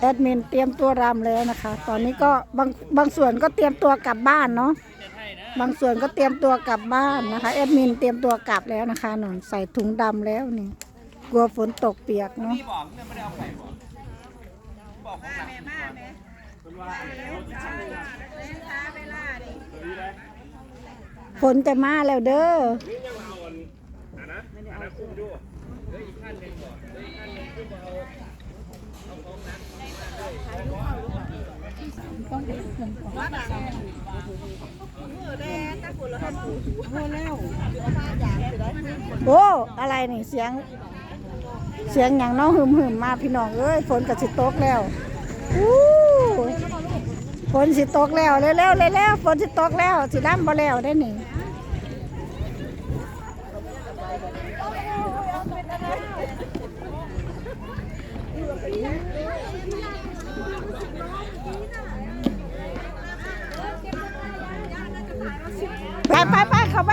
แอดมินเตรียมตัวรำแล้วนะคะ ตอนนี้ก็บางบางส่วนก็เตรียมตัวกลับบ้านเนาะ บางส่วนก็เตรียมตัวกลับบ้านนะคะแอดมินเตรียมตัวกลับแล้วนะคะหนอนใส่ถุงดำแล้วนี่ กลัวฝนตกเปียกเนาะ พี่บอกเนี่ยไม่ได้เอาไปบอกบอกของหนักฝนจะมาแล้วเด้อ โอ้ อะไรนี่เสียง เสียงอย่างน้องหึมหึมมาพี่น้องเอ้ยฝนกับสิตกแล้วอู้ฝนสิตกแล้วเร็วเร็วเร็วเร็วฝนสิตกแล้วสิร่ำบ่แล้วได้หนี่ ไปไปเข้าไป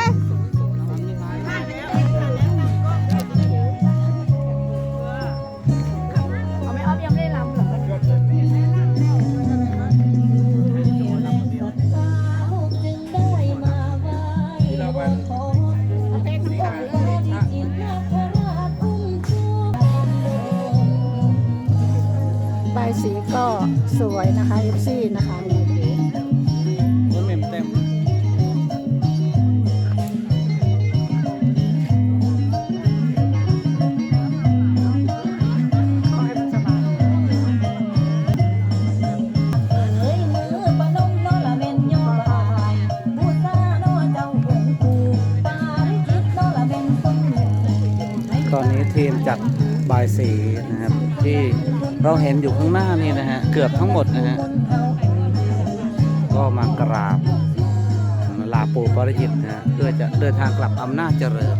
เอาไม่ออฟยังไม่ได้หรอใบสีก็สวยนะคะเอฟซี่นะคะ ทีมจัดบายสีนะครับ ที่เราเห็นอยู่ข้างหน้านี่นะฮะ เกือบทั้งหมดนะฮะ ก็มากราบลาปูปริจิตนะฮะเพื่อจะเดินทางกลับอำนาจเจริญ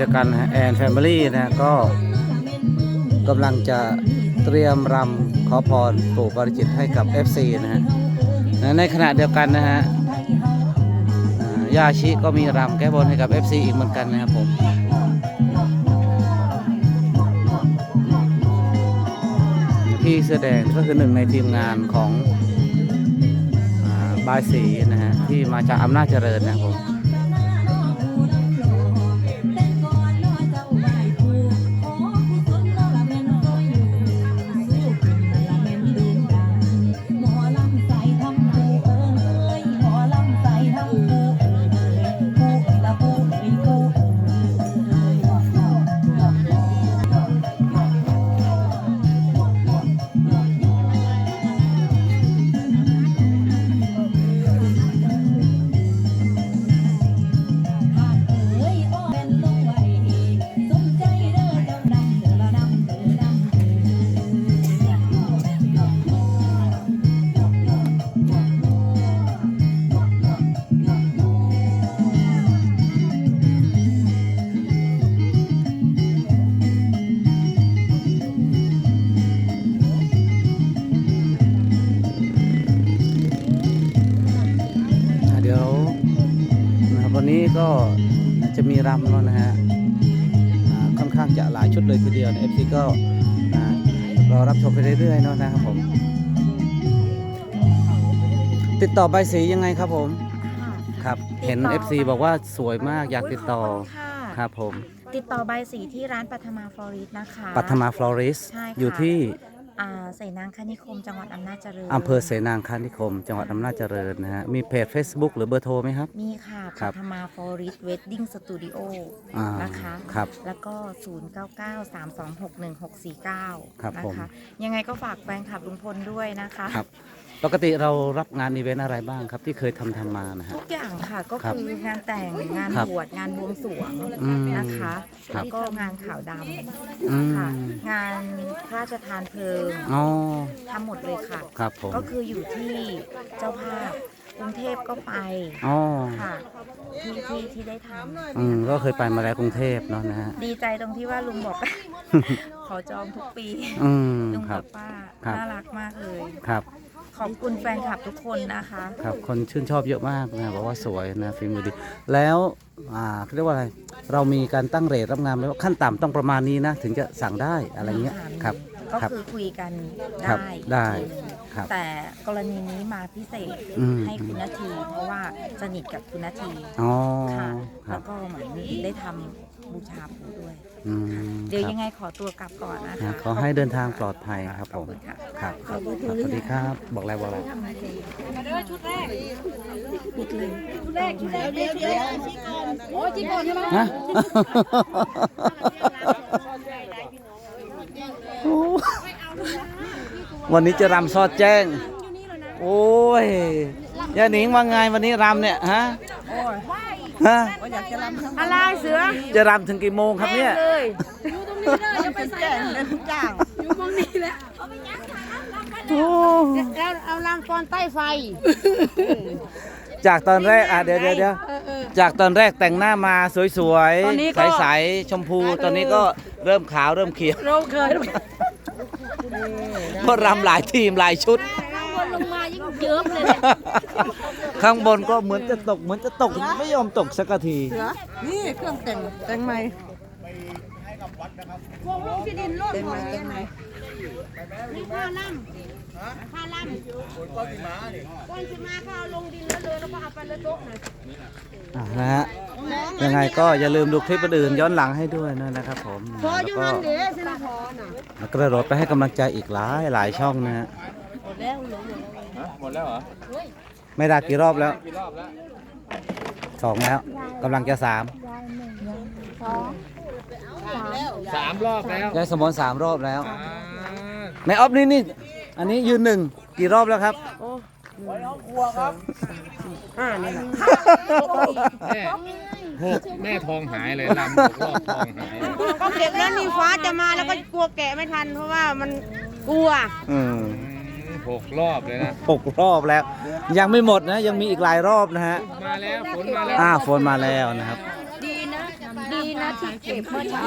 เดียวกันฮะแอนแฟมิลี่นะฮะก็กำลังจะเตรียมรำขอพรปู่ปาริจิตให้กับ FC นะฮะในขณะเดียวกันนะฮะยาชิก็มีรำแก้บนให้กับ FC อีกเหมือนกันนะครับผมพี่เสื้อแดงก็คือหนึ่งในทีมงานของอบายสีนะฮะที่มาจากอำนาจเจริญนะครับผม นะครับวันนี้ก็จะมีรำแล้วนะฮะอ่าค่อนข้างจะหลายชุดเลยทีเดียวเอฟซีก็อ่ารอรับชมไปเรื่อยๆเนาะนะครับผม ติดต่อใบสียังไงครับผมอครับ เห็นติดต่อ FC บอกว่าสวยมากอยากติดต่อขบคุณค่ะครับผม ติดต่อใบสีที่ร้านปัทมาฟลอริสนะคะ ปัทมาฟลอริสใช่ค่ะอยู่ที่ อ่าเสนางคณิคมจังหวัดอำนาจเจริญอำเภอเสนางคานิคม จังหวัดอำนาจเจริญนะฮะ มีเพจ Facebook หรือเบอร์โทรไหมครับ มีค่ะครัปับทมาฟลอริสเวดดิ้งสตูดิโออ่านะคะครับแล้วก็ 0993261649ครับนะผม คะยังไงก็ฝากแฟนคลับลุงพลด้วยนะคะ ครับ ปกติเรารับงานอีเวนต์อะไรบ้างครับ ที่เคยทำทำมานะฮะ ทุกอย่างค่ะก็ครับคืองานแต่งงานครับบวชงานบวงสรวงอืมนะคะครัแล้บวก็งานขาวดอืมำค่ะงานพระราชทานเพลิงอ๋อทำหมดเลยค่ะ ครับผมก็คืออยู่ที่เจ้าภาพกรุงเทพก็ไปอ๋อค่ะที่ที่ที่ได้ทอืมก็เคยไปมาแล้วกรุงเทพเนาะนะฮะำดีใจตรงที่ว่าลุงบอก ขอจองทุกปี อืมลุงครักับ บป้าครับ น่ารักมากเลย ครับ ขอบคุณแฟนคลับทุกคนนะคะ ครับคนชื่นชอบเยอะมากนะบอกว่าสวยนะฝีมือดี แล้วอ่าเขาเรียกว่าอะไร เรามีการตั้งเรทรับงานไหมว่าขั้นต่ำต้องประมาณนี้นะ ถึงจะสั่งได้อะไรเงี้ยครับก็ครับ คือคุยกันครับได้ได้ อีกทีหนึ่ง ครับแต่กรณีนี้มาพิเศษอืม ให้คุณนาที เพราะว่าสนิทกับคุณนาทีอ๋อค่ะคแล้รับวก็เหมือนได้ทำบูชาปู่ด้วย อืมเดี๋ยวครับ ยังไงขอตัวกลับก่อนนะอ่าคะขอให้เดินทางปลอดภัยครับขผอบมคุณค่ะครับครับสวัสดีครับ บอกอะไรบอกอะไรฮะ โอ้ วันนี้จะรำซอดแจ้ง โอ้ยย่าหนิงว่าไงวันนี้รำเนี่ยฮะฮะอะไรเสือจะรำถึงกี่โมงครับเนี่ยเลยอยู่ตรงนี้เลยจะไปใส่เลยทุกอย่างอยู่มองนี้แหละโอ้แล้วเอาลำกอนใต้ไฟ จากตอนแรกอะเดี๋ยวเดี๋ยวเดี๋ยวจากตอนแรกแต่งหน้ามาสวยตอนนี้ๆก็ใสๆชมพูตอนนี้ก็เริ่มขาวเริ่มเขียวเราเคย เพราะรำหลายทีมหลายชุด ข้างบนลงมายิ่งเยิ้มเลยเนี่ยข้างบนก็เหมือนจะตกเหมือนจะตกไม่ยอมตกสักทีนี่เครื่องแต่งแต่งใหม่แต่งใหม่แต่งใหม่นี่ผ้าล่ำ ผ้าล่ำก้อนสิมาเนี่ยก้อนสิมาเขาเอาลงดินแล้วเลยแล้วก็เอาไปเลยโต๊ะหน่อยอะนะฮะยังไงก็อย่าลืมดูคลิปอื่นๆย้อนหลังให้ด้วยนะครับผมพอแล้วอยู่ก็นั่นเด้อสินะพอน่ะแล้วกระโดดไปให้กำลังใจอีกหลายหลายช่องนะฮะหมดแล้วเหลือหมดแล้วไม่ได้กี่รอบแล้วสองแล้วกำลังจะสามสามรอบแล้วยายสมนสามรอบแล้วในออฟนี่นี่ อันนี้ยืนหนึ่งกี่รอบแล้วครับห้านี่แหละแม่หกแม่ทองหายเลยลำหกรอบทองหายเลยก็เก็บแล้วนี่ฟ้าจะมาแล้วก็กลัวแกะไม่ทัน เพราะว่ามันกลัว อืมอืมหกรอบเลยนะ หกรอบแล้ว ยังไม่หมดนะ ยังมีอีกหลายรอบนะฮะมาแล้วฝนมาแล้วอ่าฝนมาแล้วนะครับ ดีนะดีนะที่เก็บเมื่อเช้า